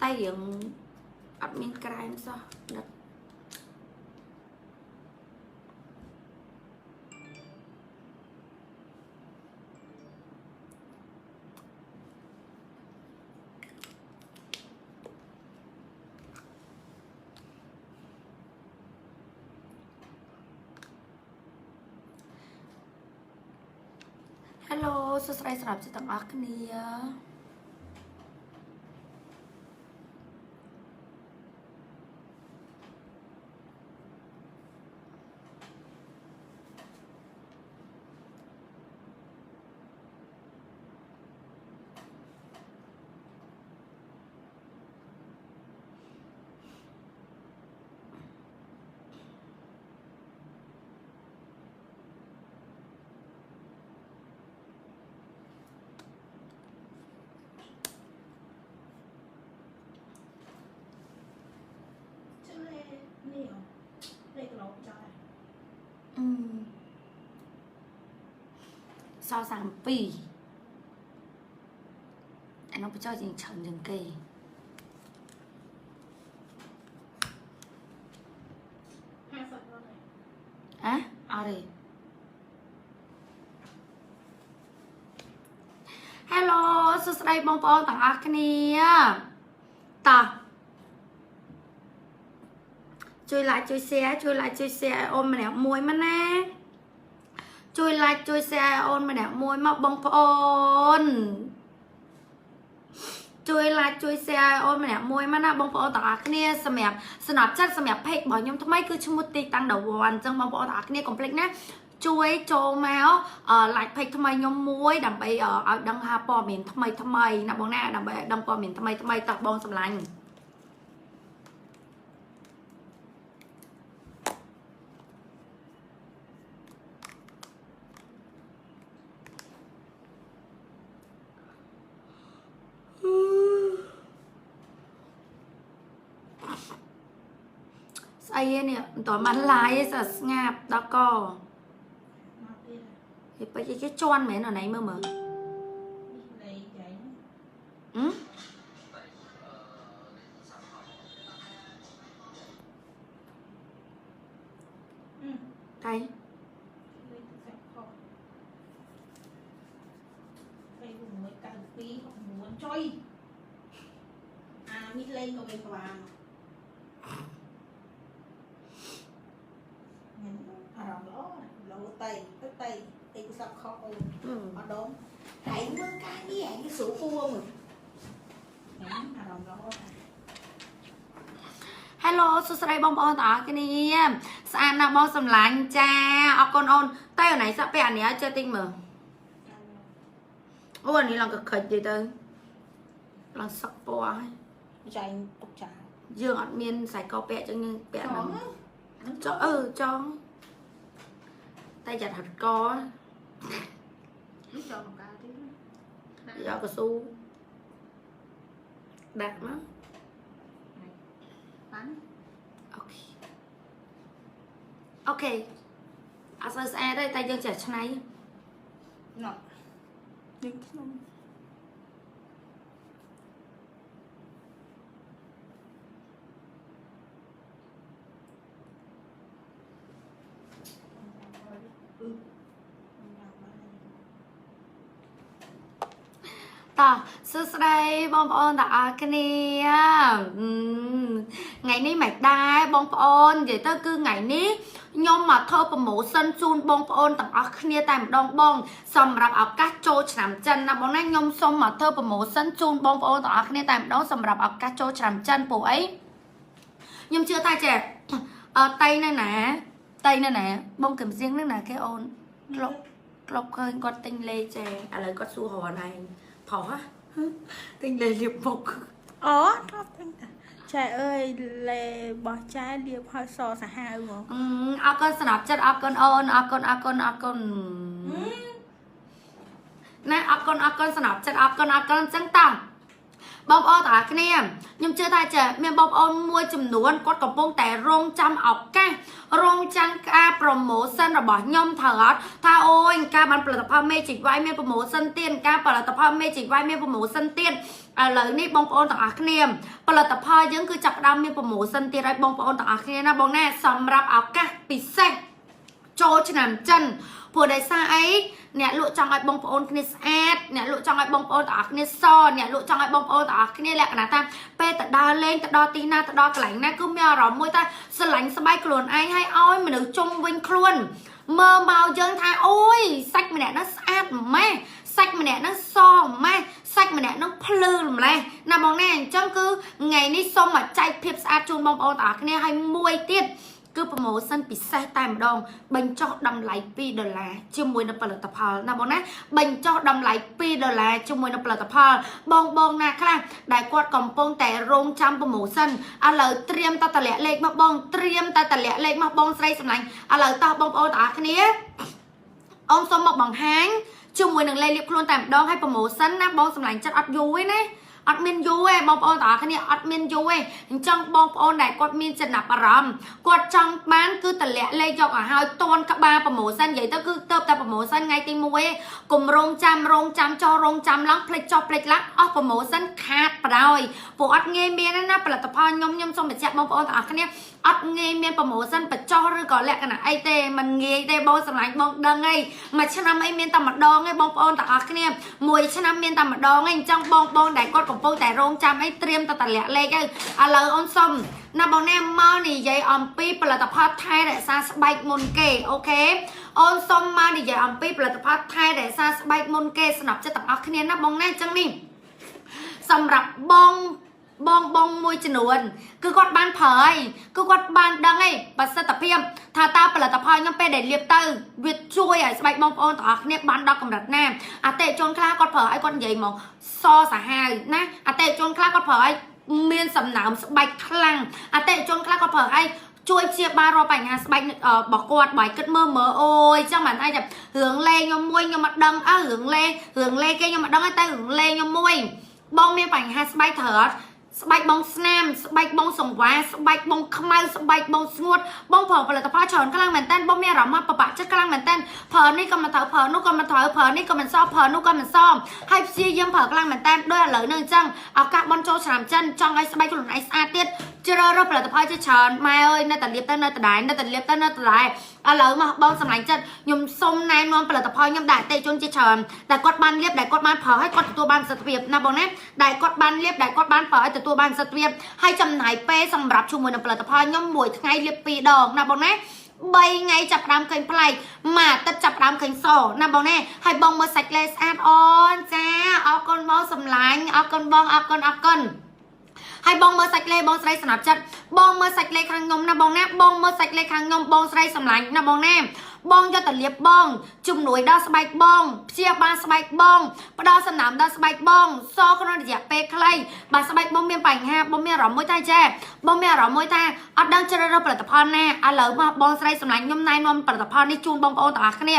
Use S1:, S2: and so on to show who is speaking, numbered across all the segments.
S1: តែរៀងអត់មា នក្រែមសោះដិតហេឡូសួស្តីសម្រាប់ចិត្តទាំងអស់គ្នា
S2: chứ lê nhiều lê cái lỗ cho này
S1: อืมសល់32អានោះបញ្ចុះជាងច្រើនជាងគេ
S2: hai phần luôn này
S1: អះអត់ទេ Hello សួស្តីបងប្អូនទាំងអស់គ្នាតោះ ជួយ like ជួយ share ជួយ like ជួយ share ឲ្យអូនម្នាក់មួយមកណាជួយ like ជួយ share ឲ្យអូនម្នាក់មួយមកបងប្អូនជួយ like ជួយ share ឲ្យអូនម្នាក់មួយមកណាបងប្អូនទាំងអស់គ្នាសម្រាប់ស្នាប់ចិត្តសម្រាប់ page របស់ខ្ញុំថ្មីគឺឈ្មោះទីតាំង The One អញ្ចឹងបងប្អូនទាំងអស់គ្នាកុំភ្លេចណាជួយចូលមកអឺ like page ថ្មីខ្ញុំមួយដើម្បីអឺឲ្យដឹងថាព័ត៌មានថ្មីថ្មីណាបងណាដើម្បីឲ្យដឹងព័ត៌មានថ្មីថ្មីតោះបងសម្លាញ់ ស្អីឯនេះមិនតបាន live ឯងស្ស្ងាប់ដល់ក
S2: nó kia là
S1: ហេពេជ្រគេជន់មែនអណៃមើលមើល
S2: đi lấy cái
S1: ហឹម
S2: ừ
S1: កៃ
S2: lấy cái sạch kho đây cũng mới cả tí hoặc muốn chơi à mít tay của sập kho ôi
S1: អឺ
S2: ở đốn hãy mưa cái đi hãy cái sữa cua mà nhấn à rồng lỗ
S1: ហេឡូសួស្តីបងប្អូនទាំងអស់គ្នាស្អាតណាស់បងសម្លាញ់ចាអរគុណអូនតែអណៃសាក់ពាក់អានេះឲ្យចេះតិចមើលអូអានេះឡើងកខិចទៀតទៅឡើងសក់ពណ៌ហើយ
S2: chạy tục trả
S1: យើងអត់មានខ្សែកពាក់អញ្ចឹងយើងពាក់ហ្នឹង
S2: chó
S1: ចុះអឺចង់តែចាត់ហត់ក
S2: lúc cho một cái tí
S1: យកកស៊ូដាក់មក
S2: bắn
S1: អូខេអូខេអត់សូវស្អាតទេតែយើងចេះឆ្នៃ
S2: ngọt nhưng không ừ
S1: តោះសួស្តីបងប្អូនទាំងអស់គ្នាអឺថ្ងៃនេះមិនដែរបងប្អូននិយាយទៅគឺថ្ងៃនេះខ្ញុំមកធ្វើប្រម៉ូសិនជូនបងប្អូនទាំងអស់គ្នាតែម្ដងបង សម្រាប់ឱកាសចូលឆ្នាំចិនណាបងណាខ្ញុំសូមមកធ្វើប្រម៉ូសិនជូនបងប្អូនទាំងអស់គ្នាតែម្ដងសម្រាប់ឱកាសចូលឆ្នាំចិនពួកអីខ្ញុំជឿថាចេះអឺតៃនៅណាតៃនៅណាបងកំសៀងនៅណាគេអូនក្លុកក្លុកឃើញគាត់ទិញលេចេឥឡូវគាត់សួររហឯង ផុសហ៎ទិញលេលៀបមុខ
S2: Ồ, nó tinh Trời ơi, lề bỏ trái liệp hơi sò xả hai mà
S1: អឺអរគុណសម្រាប់ចិត្តអរគុណអូនអរគុណអរគុណអរគុណណាអរគុណអរគុណសម្រាប់ចិត្តអរគុណអរគុណអញ្ចឹងតោះ បងប្អូនទាំងអស់គ្នាខ្ញុំជឿថាចាមានបងប្អូនមួយចំនួនគាត់កំពុងតែរងចាំឱកាសរងចាំការ promotion របស់ខ្ញុំត្រូវអត់ថាអូយការបានផលិតផល Magic White មាន promotion ទៀតការផលិតផល Magic White មាន promotion ទៀតឥឡូវនេះបងប្អូនទាំងអស់គ្នាផលិតផលយើងគឺចាប់ផ្ដើមមាន promotion ទៀតហើយបងប្អូនទាំងអស់គ្នាណាបងណាសម្រាប់ឱកាសពិសេស ចូលឆ្នាំចិនព្រោះដោយសារអីអ្នកលក់ចង់ឲ្យបងប្អូនគ្នាស្អាតអ្នកលក់ចង់ឲ្យបងប្អូនទាំងអស់គ្នាសអ្នកលក់ចង់ឲ្យបងប្អូនទាំងអស់គ្នាលក្ខណៈថាពេលទៅដើរលេងទៅដល់ទីណាទៅដល់កន្លែងណាគឺមានអារម្មណ៍មួយថាស្រឡាញ់ស្បែកខ្លួនឯងឲ្យឲ្យមនុស្សជុំវិញខ្លួនមើលមកយើងថាអូយសាច់ម្នាក់ហ្នឹងស្អាតម៉េះសាច់ម្នាក់ហ្នឹងសម៉េះសាច់ម្នាក់ហ្នឹងភ្លឺម្លេះណាបងណាអញ្ចឹងគឺថ្ងៃនេះសូមមកចែកភាពស្អាតជូនបងប្អូនទាំងអស់គ្នាហើយមួយទៀត គឺ promotion ពិសេសតែម្ដងបញ្ចុះតម្លៃ2ដុល្លារជាមួយនឹងផលិតផលណាបងណាបញ្ចុះតម្លៃ2ដុល្លារជាមួយនឹងផលិតផល បងបងណាខ្លះដែលគាត់កំពុងតែរងចាំ promotion ឥឡូវត្រៀមតតម្លាក់លេខមកបងត្រៀមតតម្លាក់លេខមកបងស្រីសម្លាញ់ឥឡូវតោះបងប្អូនទាំងអស់គ្នាអូនសូមមកបង្ហាញជាមួយនឹងលេខលាបខ្លួនតែម្ដងឲ្យ promotion ណាបងសម្លាញ់ចិត្តអត់យូរទេណា អត់មានយូរទេបងប្អូនទាំងអស់គ្នាអត់មានយូរទេអញ្ចឹងបងប្អូនដែលគាត់មានចំណាប់អារម្មណ៍គាត់ចង់បានគឺតម្លាក់លេខយកឲ្យហើយតនក្បាលប្រម៉ូសិននិយាយទៅគឺទៅតែប្រម៉ូសិនថ្ងៃទី1ឯងកុំរងចាំរងចាំចោះរងចាំឡើងផ្លេចចោះផ្លេចឡើងអស់ប្រម៉ូសិនខាតបដ ாய் ព្រោះអត់ងាយមានទេណាផលិតផលខ្ញុំខ្ញុំសូមបញ្ជាក់បងប្អូនទាំងអស់គ្នាអត់ងាយមានប្រម៉ូសិនបញ្ចោះឬក៏លក្ខណៈអីទេมันងាយទេបងសម្លាញ់បងដឹងអីមួយឆ្នាំអីមានតែម្ដងឯងបងប្អូនទាំងអស់គ្នាមួយឆ្នាំមានតែម្ដងឯងអញ្ចឹងបងបងដែលគាត់ កំពុងតែរងចាំអីត្រៀមទៅតម្លាក់លេខហើយឥឡូវអូនសុំណាបងណាមកនិយាយអំពីផលិតផលថែរក្សាស្បែកមុនគេអូខេអូនសុំមកនិយាយអំពីផលិតផលថែរក្សាស្បែកមុនគេស្នប់ចិត្តទាំងអស់គ្នាណាបងណាអញ្ចឹងនេះសម្រាប់បង បងបងមួយចំនួន គឺគាត់បានប្រើហើយគឺគាត់បានដឹងហើយប្រសិទ្ធភាពថាតើផលិតផលខ្ញុំពេលដែលលាបទៅវាជួយឲ្យស្បែកបងប្អូនទាំងអស់គ្នាបានដល់កម្រិតណាអតិថិជនខ្លះគាត់ប្រើឲ្យគាត់និយាយមកសសាហាវណាអតិថិជនខ្លះគាត់ប្រើឲ្យមានសំណើមស្បែកខ្លាំងអតិថិជនខ្លះគាត់ប្រើឲ្យជួយព្យាបាលរាល់បញ្ហាស្បែករបស់គាត់បើឲ្យគិតមើលមើលអូយចឹងមិនអាចរឿងលេងខ្ញុំមួយខ្ញុំអត់ដឹងអើរឿងលេងរឿងលេងគេខ្ញុំអត់ដឹងតែរឿងលេងខ្ញុំមួយបងមានបញ្ហាស្បែកត្រូវអត់ ស្បែកបងស្នាមស្បែកបងសង្វាស្បែកបងខ្មៅស្បែកបងស្ងួតបងប្រើផលិតផលច្រើនខ្លាំងមែនតើបងមានអារម្មណ៍ថាបបាក់ចិត្តខ្លាំងមែនតើប្រើនេះក៏មិនត្រូវប្រើនោះក៏មិនត្រូវប្រើនេះក៏មិនសោះប្រើនោះក៏មិនសមហើយព្យាយាមប្រើខ្លាំងមែនតើដោយឥឡូវហ្នឹងអញ្ចឹងឱកាសបនចូលឆ្នាំចិនចង់ឲ្យស្បែកខ្លួនឯងស្អាតទៀត ជ្រើសរើសផលិតផលជាច្រើនម៉ែអើយនៅតែលាបទៅនៅតែដែរនៅតែលាបទៅនៅតែដែរឥឡូវមកបងសម្លាញ់ចិត្តខ្ញុំសុំណែនាំផលិតផលខ្ញុំដែលអតិថិជនជាច្រើនដែលគាត់បានលាបដែលគាត់បានប្រើឲ្យគាត់ទទួលបានប្រសិទ្ធភាពណាបងណាដែលគាត់បានលាបដែលគាត់បានប្រើឲ្យទទួលបានប្រសិទ្ធភាពហើយចំណាយពេលសម្រាប់ជាមួយនឹងផលិតផលខ្ញុំមួយថ្ងៃលាប2ដងណាបងណា3ថ្ងៃចាប់ផ្ដើមឃើញប្លែកមួយអាទិត្យចាប់ផ្ដើមឃើញសណាបងណាហើយបងមើលសាច់លេស្អាតអូនចាអរគុណបងសម្លាញ់អរគុណបងអរគុណអរគុណ ហើយបងមើលសាច់លេបងស្រីសំណាប់ចិត្តបងមើលសាច់លេខាងខ្ញុំណាបងណាបងមើលសាច់លេខាងខ្ញុំបងស្រីសម្លាញ់ណាបងណាបងយកទៅលាបបងជំនួយដល់ស្បែកបងព្យាបាលស្បែកបងផ្ដល់សំណើមដល់ស្បែកបង សក្នុងរយៈពេលខ្លីបើស្បែកបងមានបញ្ហាបងមានអារម្មណ៍មួយថាចាបងមានអារម្មណ៍មួយថាអត់ដឹងជ្រើសរើសផលិតផលណាឥឡូវមកបងស្រីសម្លាញ់ខ្ញុំណែនាំផលិតផលនេះជូនបងប្អូនទាំងអស់គ្នា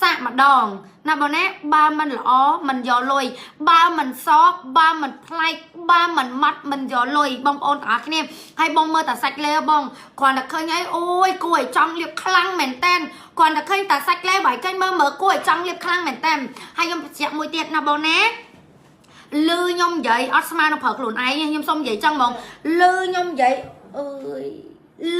S1: សាកម្ដងណាបងណាបើមិនល្អមិនយកលុយបើមិនសបបើមិនប្លែកបើមិនម៉ាត់មិនយកលុយបងប្អូនទាំងអស់គ្នាហើយបងមើលតែសាច់លេបងគ្រាន់តែឃើញអីអូយគួរឲ្យចង់លៀបខ្លាំងមែនតែនគ្រាន់តែឃើញតែសាច់លេបើឲ្យឃើញមើលមើលគួរឲ្យចង់លៀបខ្លាំងមែនតែនហើយខ្ញុំបញ្ជាក់មួយទៀតណាបងណាលឺខ្ញុំនិយាយអត់ស្មើនឹងប្រើខ្លួនឯងខ្ញុំសុំនិយាយចឹងហ្មងលឺខ្ញុំនិយាយអើយ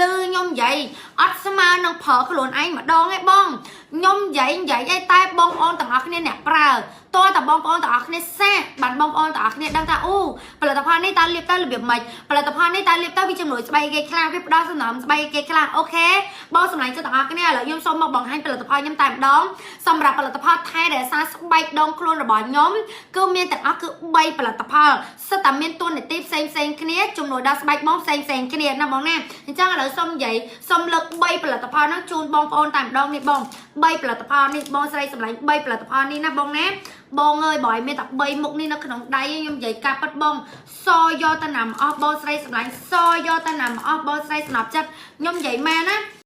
S1: លឺខ្ញុំនិយាយអត់ស្មើនឹងប្រើខ្លួនឯងម្ដងឯងបងខ្ញុំនិយាយនិយាយឯតែបងប្អូនទាំងអស់គ្នាអ្នកប្រើ តើតើបងប្អូនទាំងអស់គ្នាសាកបានបងប្អូនទាំងអស់គ្នាដឹងថាអូផលិតផលនេះតើលាបទៅរបៀបម៉េចផលិតផលនេះតើលាបទៅវាជំនួយស្បែកគេខ្លះវាផ្ដល់សំណើមស្បែកគេខ្លះអូខេបងសម្លាញ់ចិត្តទាំងអស់គ្នាឥឡូវខ្ញុំសូមមកបង្ហាញផលិតផលខ្ញុំតែម្ដងសម្រាប់ផលិតផលថែរក្សាស្បែកដងខ្លួនរបស់ខ្ញុំគឺមានទាំងអស់គឺ3ផលិតផលសិតតែមានទូនាទីផ្សេងផ្សេងគ្នាជំនួយដល់ស្បែកបងផ្សេងផ្សេងគ្នាណាបងណាអញ្ចឹងឥឡូវសូមនិយាយសូមលើក3ផលិតផលហ្នឹងជូនបងប្អូនតែម្ដងនេះបង3ផលិតផលនេះបងស្រីសម្លាញ់3ផលិតផលនេះណាបងណាបងអើយបើឲ្យមានតែ3មុខនេះនៅក្នុងដៃខ្ញុំនិយាយការប៉ັດបងសយកទៅណាំអស់បងស្រីសម្លាញ់សយកទៅណាំអស់បងស្រីស្នប់ចិត្តខ្ញុំនិយាយមែនណា